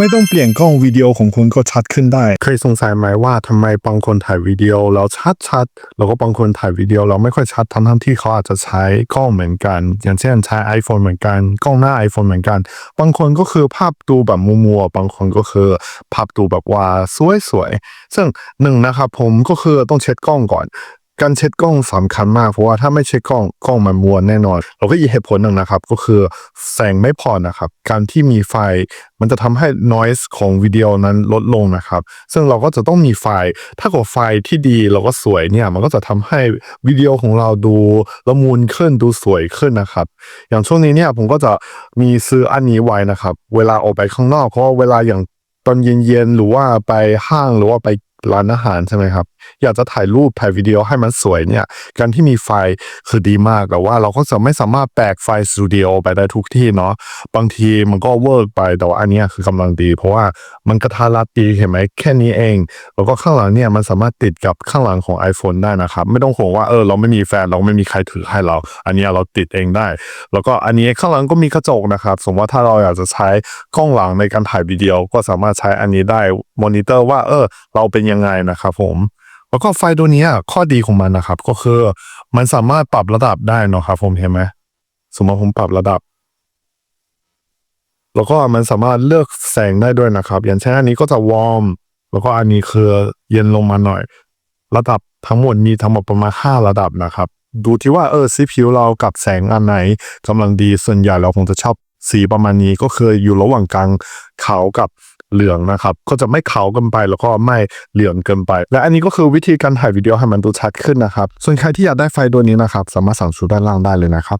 ไม่ต้องเปลี่ยนกล้องวิดีโอของคุณก็ชัดขึ้นได้ เคยสงสัยไหมว่าทำไมบางคนถ่ายวิดีโอแล้วชัดชัดแล้วก็บางคนถ่ายวิดีโอแล้วไม่ค่อยชัดทั้งทั้งที่เขาอาจจะใช้กล้องเหมือนกัน อย่างเช่นใช้ iPhone เหมือนกัน กล้องหน้า iPhone เหมือนกัน บางคนก็คือภาพดูแบบมัวๆบางคนก็คือภาพดูแบบว่าสวยๆซึ่งหนึ่งนะครับผมก็คือต้องเช็ดกล้องก่อน การเช็ดกล้องสำคัญมากเพราะว่าถ้าไม่เช็ดกล้องกล้องมันมัวแน่นอนแล้วก็อีเหตุผลหนึ่งนะครับ ก็คือแสงไม่พอนะครับ การที่มีไฟมันจะทำให้ noise ของวิดีโอนั้นลดลงนะครับ ซึ่งเราก็จะต้องมีไฟ ถ้าเกิดไฟที่ดีแล้วก็สวยเนี่ยมันก็จะทำให้วิดีโอของเราดูละมุนขึ้นดูสวยขึ้นนะครับ อย่างช่วงนี้เนี่ยผมก็จะมีซื้ออันนี้ไว้นะครับ เวลาออกไปข้างนอกเพราะว่าเวลาอย่างตอนเย็นๆหรือว่าไปห้างหรือว่าไป ร้านอาหารใช่ไหมครับ อยากจะถ่ายรูปถ่ายวิดีโอให้มันสวยเนี่ย การที่มีไฟคือดีมากแต่ว่าเราก็จะไม่สามารถแบกไฟสตูดิโอไปได้ทุกที่เนาะบางทีมันก็เวิร์กไปแต่ว่าอันนี้คือกำลังดี เพราะว่ามันกระทะรัดดีเห็นไหมแค่นี้เอง แล้วก็ข้างหลังเนี่ยมันสามารถติดกับข้างหลังของ iPhone ได้นะครับ ไม่ต้องห่วงว่าเออเราไม่มีแฟนเราไม่มีใครถือให้เรา อันนี้เราติดเองได้ แล้วก็อันนี้ข้างหลังก็มีกระจกนะครับ สมมติว่าถ้าเราอยากจะใช้กล้องหลังในการถ่ายวิดีโอก็สามารถใช้อันนี้ได้มอนิเตอร์ว่าเออเราเป็นยังไงนะครับผมแล้วก็ไฟตัวนี้ข้อดีของมันนะครับ ก็คือมันสามารถปรับระดับได้นะครับผมเห็นไหมสมมติผมปรับระดับ แล้วก็มันสามารถเลือกแสงได้ด้วยนะครับ อย่างเช่นอันนี้ก็จะวอร์มแล้วก็อันนี้คือเย็นลงมาหน่อย ระดับทั้งหมดมีทั้งหมดประมาณ5ระดับนะครับ ดูที่ว่าเออสีผิวเรากับแสงอันไหนกำลังดีส่วนใหญ่เราคงจะชอบสีประมาณนี้ก็คืออยู่ระหว่างกลางขาวกับ เหลืองนะครับ ก็จะไม่ขาวเกินไปแล้วก็ไม่เหลืองเกินไป และอันนี้ก็คือวิธีการถ่ายวิดีโอให้มันดูชัดขึ้นนะครับ ส่วนใครที่อยากได้ไฟตัวนี้นะครับ สามารถสั่งซื้อด้านล่างได้เลยนะครับ